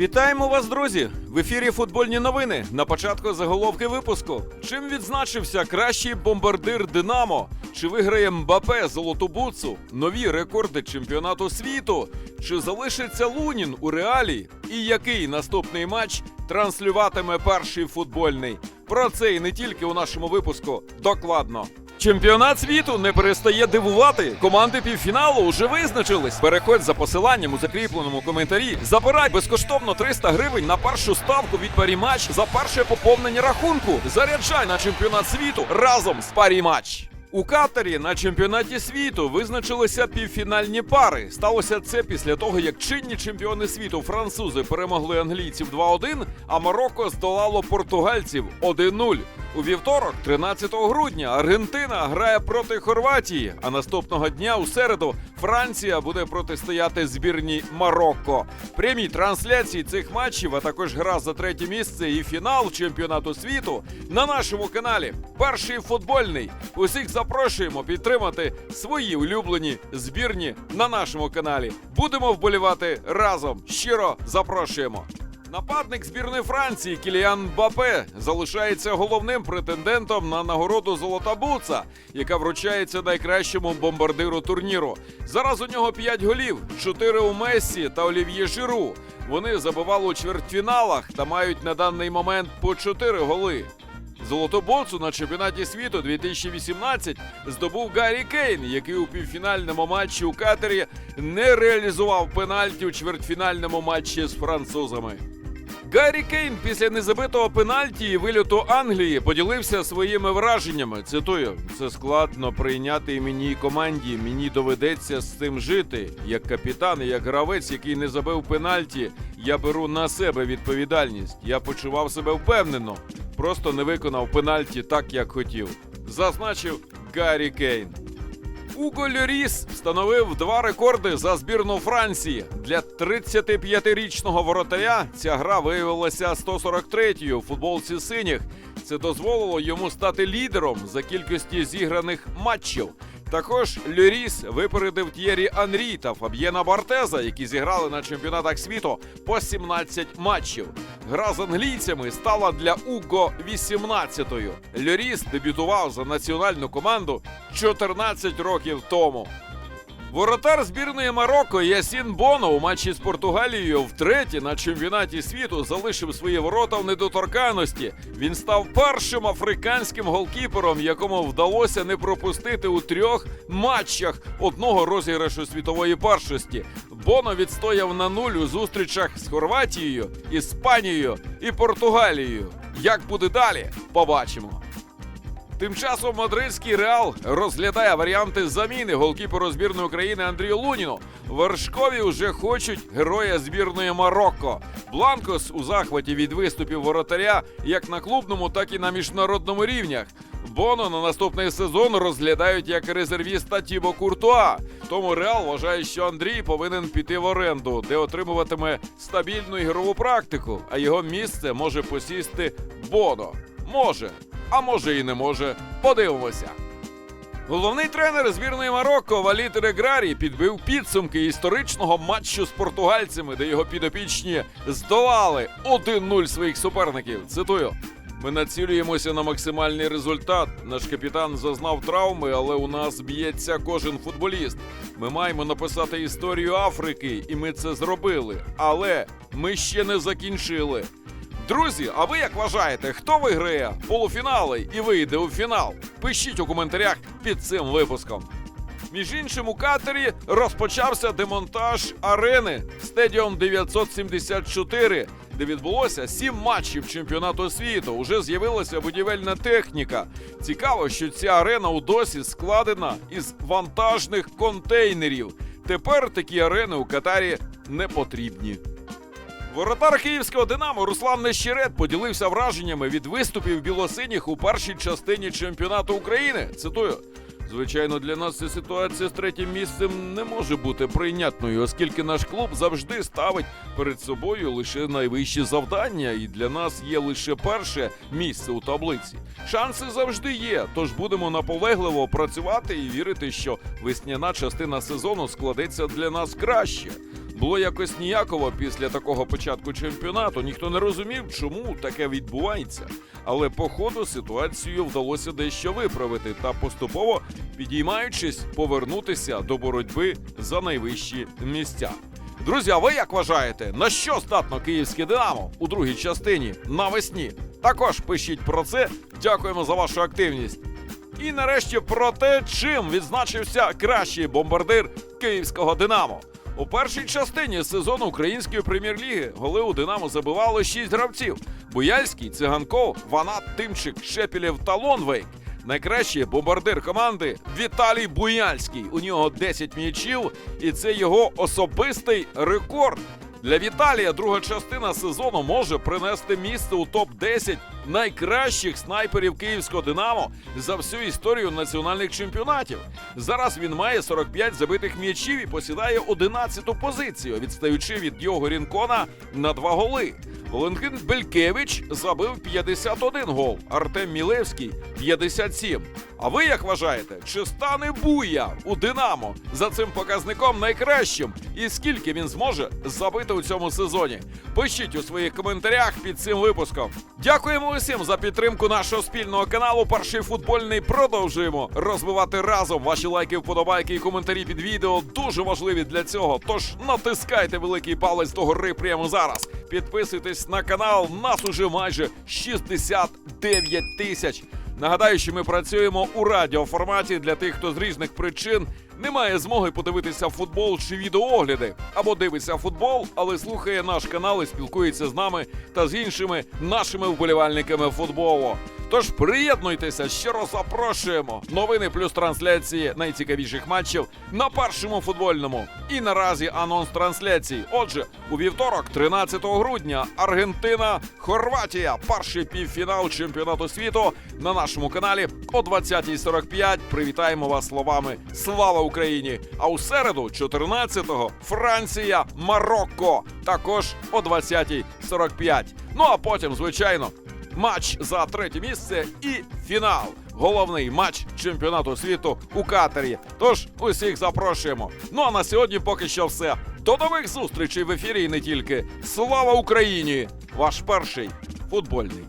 Вітаємо вас, друзі! В ефірі футбольні новини. На початку заголовки випуску. Чим відзначився кращий бомбардир Динамо? Чи виграє Мбапе золоту буцу? Нові рекорди чемпіонату світу? Чи залишиться Лунін у реалі? І який наступний матч транслюватиме перший футбольний? Про це і не тільки у нашому випуску. Докладно. Чемпіонат світу не перестає дивувати. Команди півфіналу вже визначились. Переходь за посиланням у закріпленому коментарі. Забирай безкоштовно 300 гривень на першу ставку від Парімач за перше поповнення рахунку. Заряджай на чемпіонат світу разом з Парімач. У Катарі на чемпіонаті світу визначилися півфінальні пари. Сталося це після того, як чинні чемпіони світу французи перемогли англійців 2-1, а Марокко здолало португальців 1-0. У вівторок, 13 грудня, Аргентина грає проти Хорватії. А наступного дня у середу Франція буде протистояти збірній Марокко. Прямі трансляції цих матчів, а також гра за третє місце і фінал чемпіонату світу на нашому каналі. Перший футбольний. Усіх запрошуємо підтримати свої улюблені збірні на нашому каналі. Будемо вболівати разом. Щиро запрошуємо. Нападник збірної Франції Кіліан Мбапе залишається головним претендентом на нагороду Золота Буца, яка вручається найкращому бомбардиру турніру. Зараз у нього 5 голів, 4 у Мессі та Олів'є Жиру. Вони забивали у чвертьфіналах та мають на даний момент по 4 голи. Золоту боцу на чемпіонаті світу 2018 здобув Гаррі Кейн, який у півфінальному матчі у Катері не реалізував пенальті у чвертьфінальному матчі з французами. Гаррі Кейн після незабитого пенальті і вильоту Англії поділився своїми враженнями. Цитую: це складно прийняти і мені і команді. Мені доведеться з цим жити. Як капітан, і як гравець, який не забив пенальті, я беру на себе відповідальність. Я почував себе впевнено, просто не виконав пенальті так, як хотів. Зазначив Гаррі Кейн. Уго Льоріс встановив два рекорди за збірну Франції. Для 35-річного воротаря ця гра виявилася 143-ю у футболці синіх. Це дозволило йому стати лідером за кількості зіграних матчів. Також Люріс випередив Т'єрі Анрі та Фаб'єна Бартеза, які зіграли на чемпіонатах світу по 17 матчів. Гра з англійцями стала для Уго 18-ю. Льоріс дебютував за національну команду 14 років тому. Воротар збірної Марокко Ясін Боно у матчі з Португалією втретє на чемпіонаті світу залишив свої ворота в недоторканності. Він став першим африканським голкіпером, якому вдалося не пропустити у трьох матчах одного розіграшу світової першості. Боно відстояв на нуль у зустрічах з Хорватією, Іспанією і Португалією. Як буде далі? Побачимо. Тим часом мадридський реал розглядає варіанти заміни голкіперу збірної України Андрію Луніну. Вершкові вже хочуть героя збірної Марокко. Бланкос у захваті від виступів воротаря як на клубному, так і на міжнародному рівнях. Боно на наступний сезон розглядають як резервіста Тібо Куртуа. Тому Реал вважає, що Андрій повинен піти в оренду, де отримуватиме стабільну ігрову практику, а його місце може посісти Боно. Може, а може і не може. Подивимося. Головний тренер збірної Марокко Валіт Реграрі підбив підсумки історичного матчу з португальцями, де його підопічні здолали 1-0 своїх суперників. Цитую. Ми націлюємося на максимальний результат. Наш капітан зазнав травми, але у нас б'ється кожен футболіст. Ми маємо написати історію Африки, і ми це зробили. Але ми ще не закінчили. Друзі, а ви як вважаєте, хто виграє полуфінали і вийде у фінал? Пишіть у коментарях під цим випуском. Між іншим, у Катері розпочався демонтаж арени Стадіум 974, де відбулося сім матчів чемпіонату світу. Уже з'явилася будівельна техніка. Цікаво, що ця арена у досі складена із вантажних контейнерів. Тепер такі арени у Катарі не потрібні. Воротар київського Динамо Руслан Нещерет поділився враженнями від виступів білосиніх у першій частині чемпіонату України. Цитую. Звичайно, для нас ця ситуація з третім місцем не може бути прийнятною, оскільки наш клуб завжди ставить перед собою лише найвищі завдання, і для нас є лише перше місце у таблиці. Шанси завжди є, тож будемо наполегливо працювати і вірити, що весняна частина сезону складеться для нас краще. Було якось ніяково після такого початку чемпіонату. Ніхто не розумів, чому таке відбувається. Але по ходу ситуацію вдалося дещо виправити та поступово підіймаючись, повернутися до боротьби за найвищі місця. Друзі, а ви як вважаєте, на що здатно київське Динамо у другій частині навесні? Також пишіть про це. Дякуємо за вашу активність. І нарешті про те, чим відзначився кращий бомбардир київського Динамо. У першій частині сезону української прем'єр-ліги голи у Динамо забивали шість гравців: Буяльський, Циганков, Ванат, Тимчик, Шепілєв та Лонвейк. Найкращий бомбардир команди Віталій Буяльський. У нього 10 м'ячів, і це його особистий рекорд. Для Віталія друга частина сезону може принести місце у топ-10 найкращих снайперів київського Динамо за всю історію національних чемпіонатів. Зараз він має 45 забитих м'ячів і посідає 11-ту позицію, відстаючи від його Рінкона на два голи. Валентин Белькевич забив 51 гол, Артем Мілевський 57. А ви як вважаєте, чи стане Буя у Динамо за цим показником найкращим? І скільки він зможе забити у цьому сезоні? Пишіть у своїх коментарях під цим випуском. Дякуємо усім за підтримку нашого спільного каналу. Перший футбольний продовжуємо розвивати разом. Ваші лайки, вподобайки і коментарі під відео дуже важливі для цього. Тож натискайте великий палець догори прямо зараз. Підписуйтесь на канал. Нас уже майже 69 тисяч. Нагадаю, що ми працюємо у радіоформаті для тих, хто з різних причин не має змоги подивитися футбол чи відеоогляди, або дивиться футбол, але слухає наш канал і спілкується з нами та з іншими нашими вболівальниками футболу. Тож приєднуйтеся, щиро запрошуємо. Новини плюс трансляції найцікавіших матчів на першому футбольному. І наразі анонс трансляцій. Отже, у вівторок, 13 грудня, Аргентина, Хорватія. Перший півфінал чемпіонату світу на нашому каналі о 20.45. Привітаємо вас словами Слава Україні! А у середу, 14-го, Франція, Марокко. Також о 20.45. Ну а потім, звичайно, матч за третє місце і фінал. Головний матч чемпіонату світу у Катарі. Тож усіх запрошуємо. Ну а на сьогодні поки що все. До нових зустрічей в ефірі і не тільки. Слава Україні! Ваш перший футбольний.